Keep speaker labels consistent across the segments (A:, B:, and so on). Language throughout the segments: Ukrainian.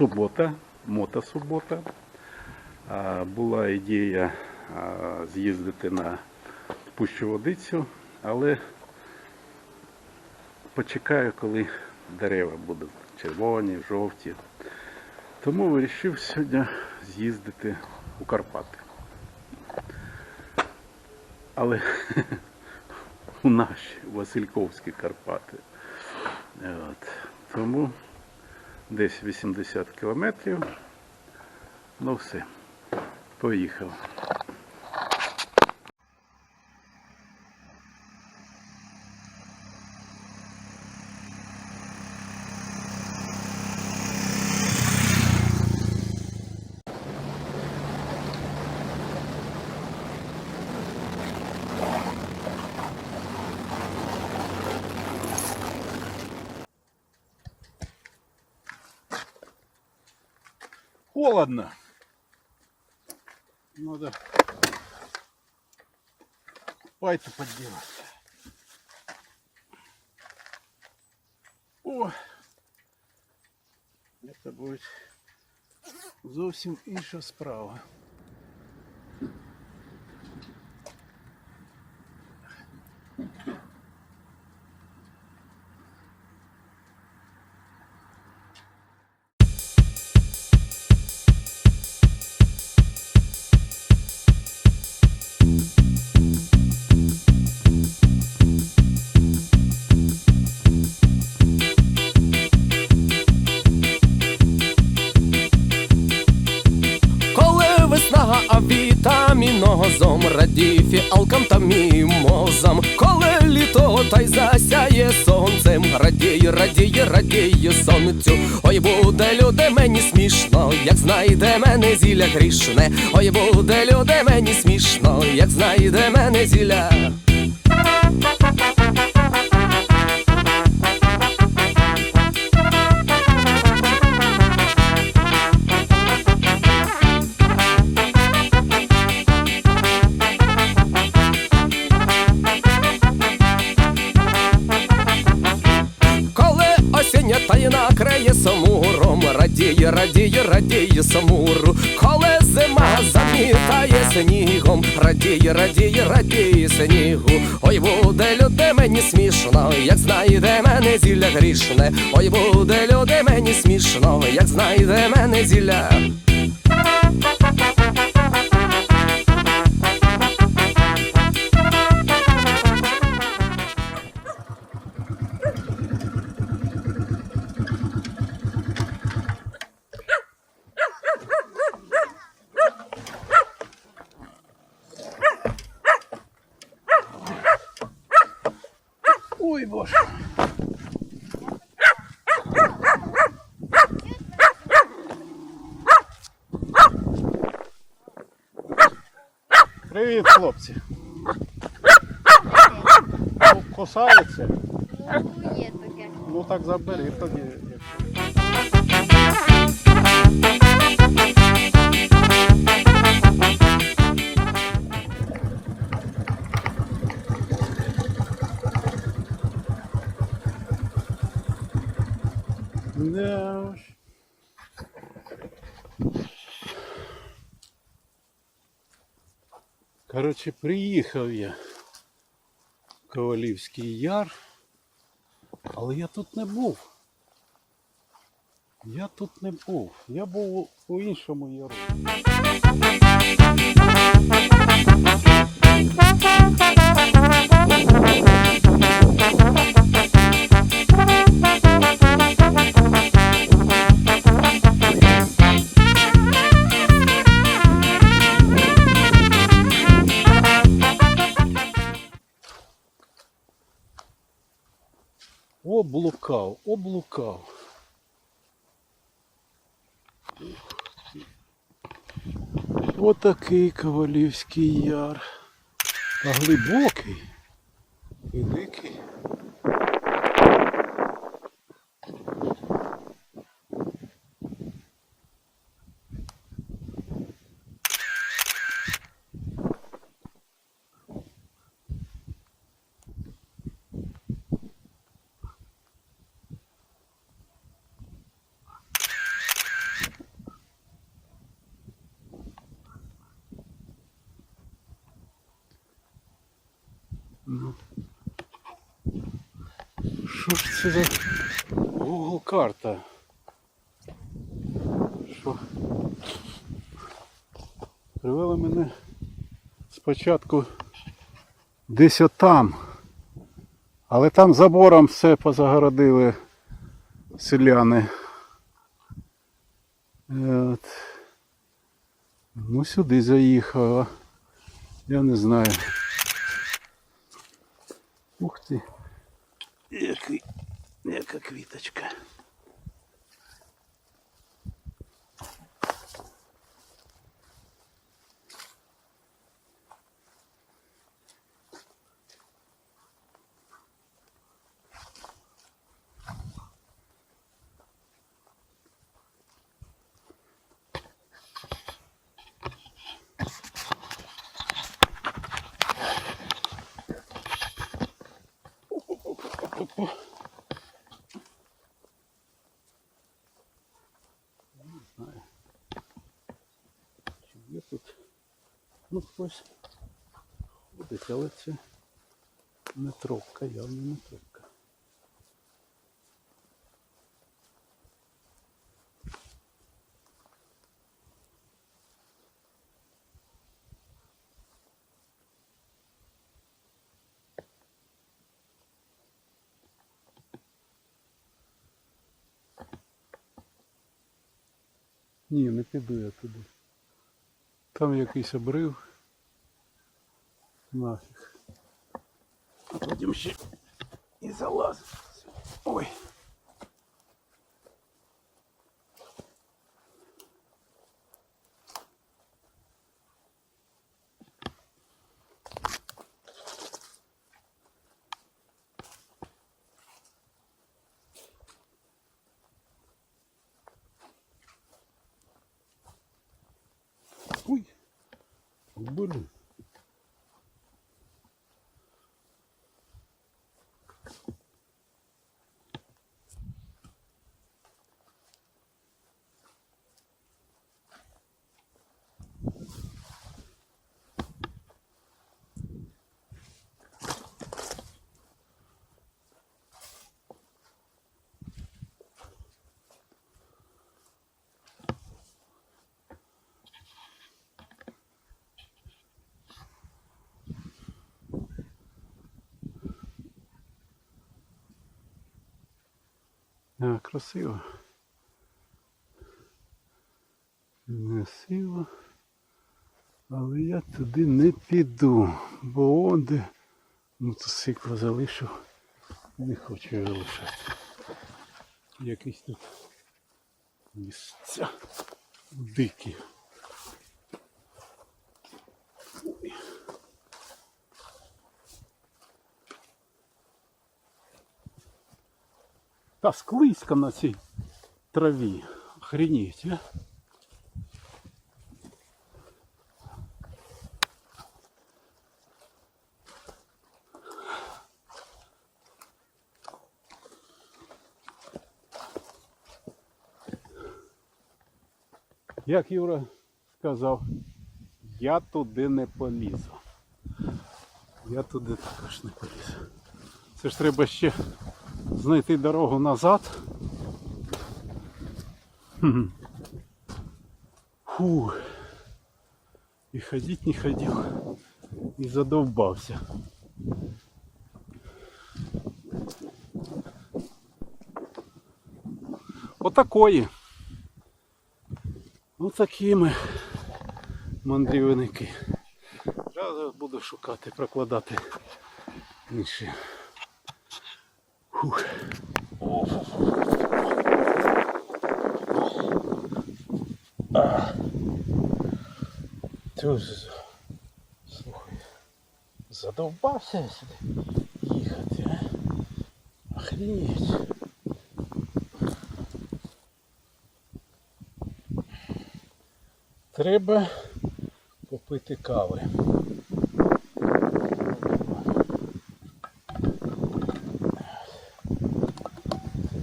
A: субота, мотосубота. Була ідея з'їздити на Пущу-Водицю, але почекаю, коли дерева будуть червоні, жовті. Тому вирішив сьогодні з'їздити у Карпати. Але у наші Васильковські Карпати. От. Тому десь 80 кілометрів. Ну все, поїхав. Холодно. Надо пайту подделать. О! Это будет зовсім інша справа.
B: Засяє сонцем. Радіє, радіє, радіє сонцю. Ой, буде люди мені смішно, як знайде мене зілля грішне Ой, буде люди мені смішно, як знайде мене зілля радіє, радіє, радіє самуру, коли зима замітає снігом, радіє, радіє, радіє снігу. Ой, буде люди мені смішно, як знайде мене зілля грішне. Ой, буде люди мені смішно, як знайде мене зілля.
A: Ну так забери тоді. Да уж. Коротше, приїхав я в Ковалівський яр, Але я тут не був. Я тут не був. Я був у іншому яру. Облукав, облукав. Отакий Ковалівський яр. Та глибокий, великий. Що ж це за Google карта? Що? Привели мене спочатку десь отам. Але там забором все позагородили селяни. От. Ну сюди заїхав. а Я не знаю. Ух ти. Яка квіточка. знаю. Чи є тут? Ну хтось ходить, але це не тропка, явно не тропка. Ні, не піду я туди. Там якийсь обрив. Нафіг. А потім ще і залазить. Ой. Ой. А, красиво. Красиво. Але я туди не піду, бо онде мотоцикл залишив. Не хочу його лишати. Якісь тут місця дикі. Та склизька на цій траві. Охренеть, а? Як Юра сказав, я туди не полізу. Я туди також не полізу. Це ж треба ще знайти дорогу назад. Фу. І ходить не ходив. І задовбався. Отакої. Отакі ми мандрівники. Зараз буду шукати, прокладати інші. Фух. Слухай, задовбався я сюди їхати, а? Охренеть. Треба попити кави.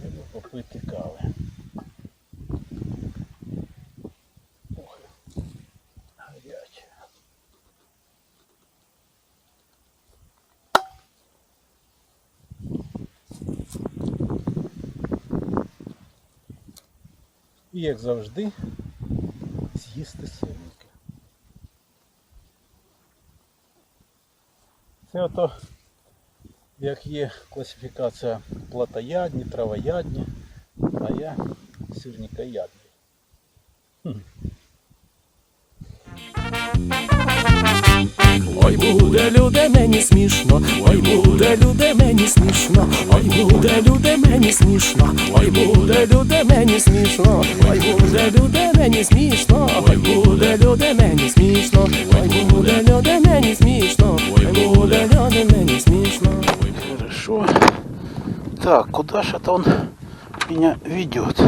A: Треба попити кави. Ох, гаряче. І як завжди, з'їсти сирники. Це ото, як є класифікація платоядні, травоядні, а я сирникоядний.
B: Ой, буде люди, мені смішно, ой, буде люди, мені смішно, ой, буде люди, мені смішно, ой, буде люди, мені смішно, ой, буде люди, мені смішно, ой, буде люди, мені смішно, ой, буде люди, мені смішно, ой, буде люди, мені смішно.
A: Хорошо. Так, куда же это он меня ведет?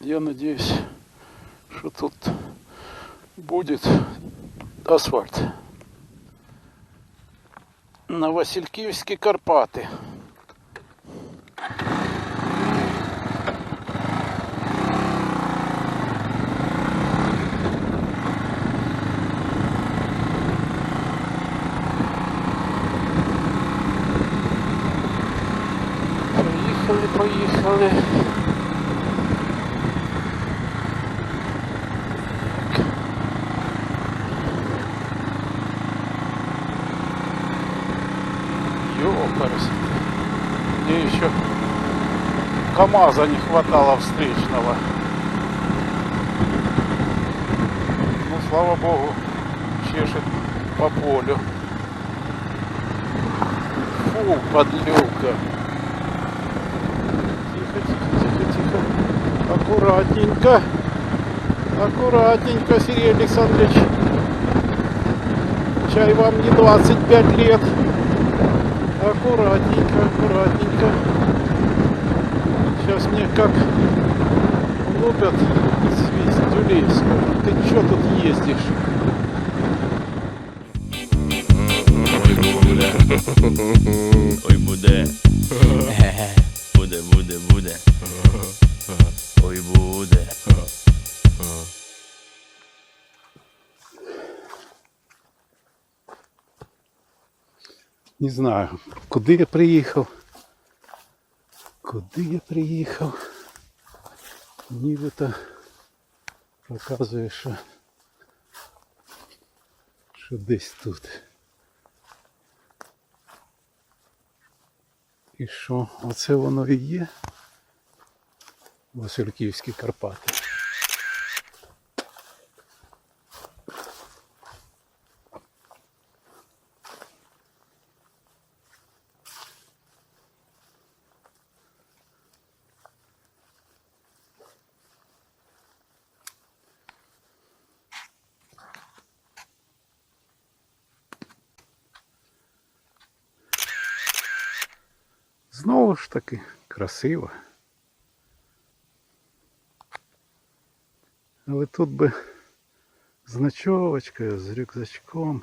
A: Я надеюсь, что тут будет асфальт. На Васильківські Карпати. КамАЗа не хватало встречного. Ну, слава богу, чешет по полю. Фу, подлюка. Тихо, тихо, тихо, тихо. Аккуратненько. Аккуратненько, Сергей Александрович. Чай вам не 25 лет. Аккуратненько, аккуратненько. Сейчас мне как лупят свистюлей. Ты что тут ездишь?
C: Ой, буде. Буде, буде, буде. Ой, буде.
A: Не знаю, куди я приїхав. Куди я приїхав? Нібито показує, що, що десь тут. І що, оце воно і є? Васильківські Карпати. Знову ж таки красиво. Але тут би з ночовочкою, з рюкзачком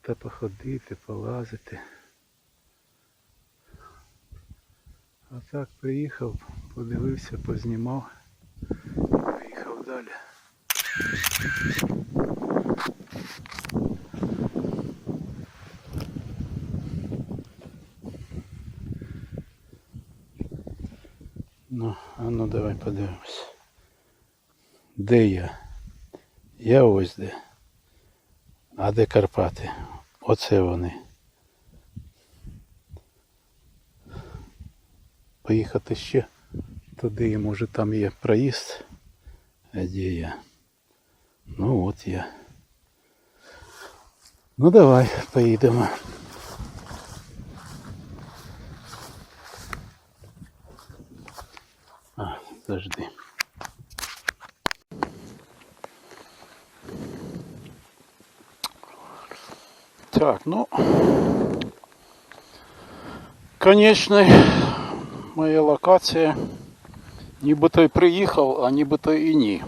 A: та походити, полазити. А так приїхав, подивився, познімав, поїхав далі. Ну, давай подивимось. Де я? Я ось де. А де Карпати? Оце вони. Поїхати ще туди, може там є проїзд. А де я? Ну от я. Ну давай, поїдемо. Подожди. Так, ну, конечна моя локація. Нібито й приїхав, а нібито і ні.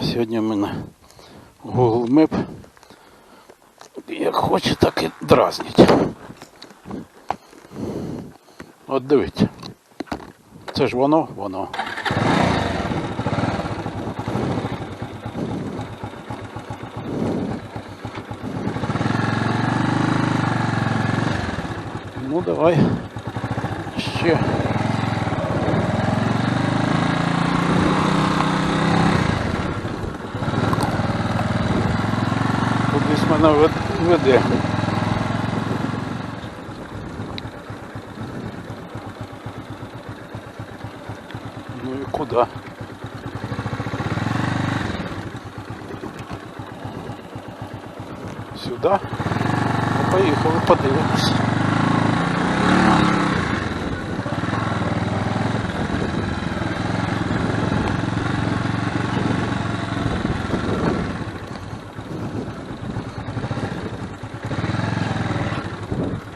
A: Сьогодні в мене Google Map як хоче, так і дразнить. От дивіться. Це ж воно, воно. Ну давай. Ще. Кудись мене веде. Ну і куди? Сюди? Поїхали, подивимось.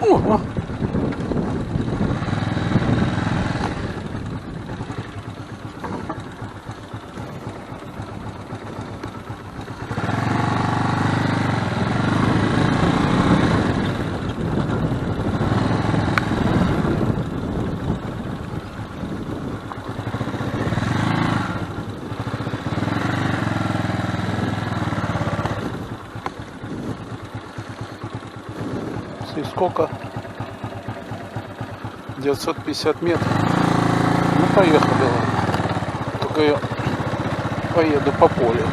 A: Ого. Сколько? 950 метров. Ну поехали. Только я поеду по полю.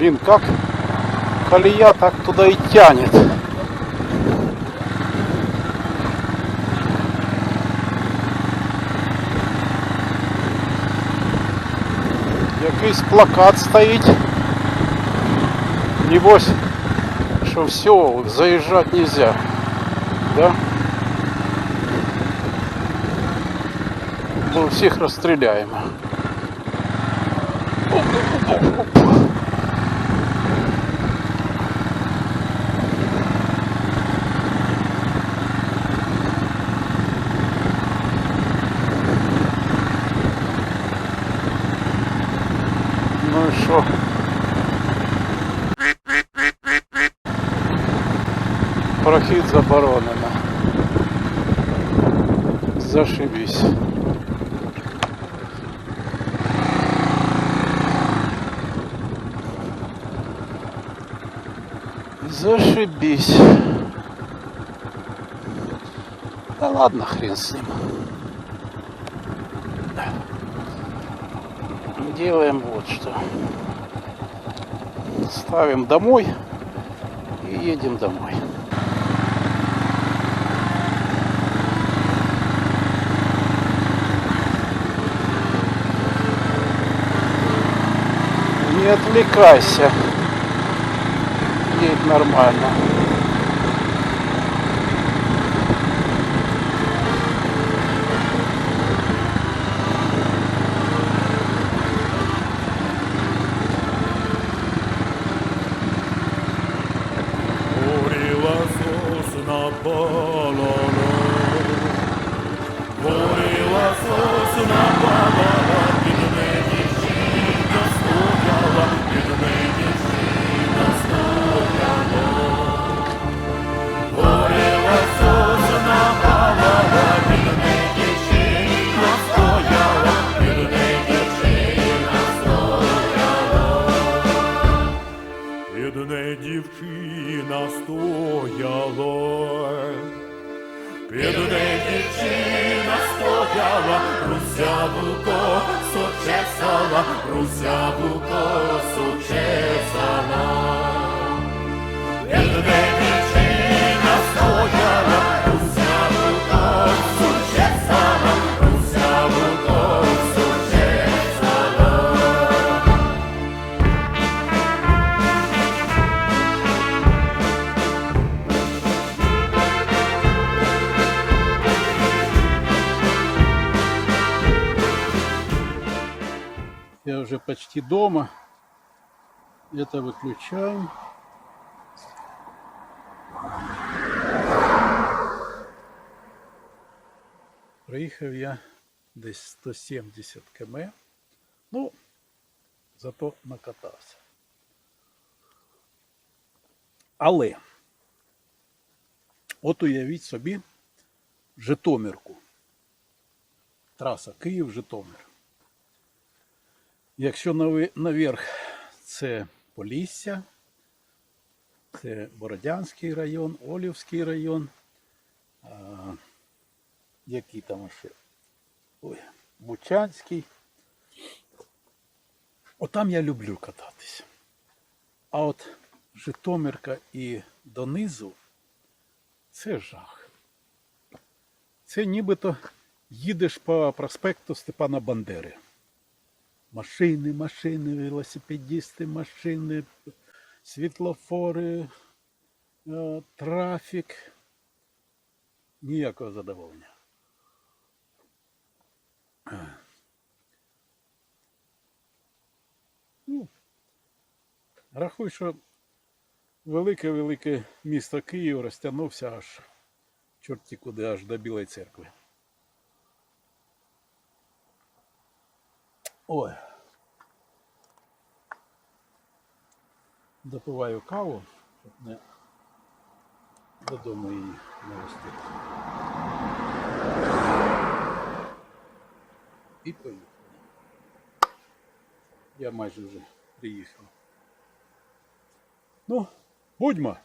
A: Блин, как колея так туда и тянет. Якийсь плакат стоїть. Небось, що все, заезжать нельзя. Да? Мы всех расстреляем. Ну і що? Прохід заборонено. Зашибись. Зашибись. Да ладно, хрен с ним. Делаем вот что. Ставим домой и едем домой. Не отвлекайся. Едь нормально.
D: Русяву сочесала, русяву сочесала.
A: Уже почти дома. Это выключаем. Приїхав я десь 170 км. Ну, зато накатався. Але, от уявіть собі Житомирку. Траса Київ-Житомир. Якщо наверх це Полісся, це Бородянський район, Олівський район. А, які там ще? Ой, Бучанський. Отам я люблю кататися. А от Житомирка і донизу це жах. Це нібито їдеш по проспекту Степана Бандери. Машини, машини, велосипедісти, машини, світлофори, е, трафік. Ніякого задоволення. Ну, рахуй, що велике-велике місто Київ розтягнувся аж чорті куди, аж до Білої церкви. Ой. Допиваю каву, щоб не додому її не вести. І поїхали. Я майже вже приїхав. Ну, будьмо.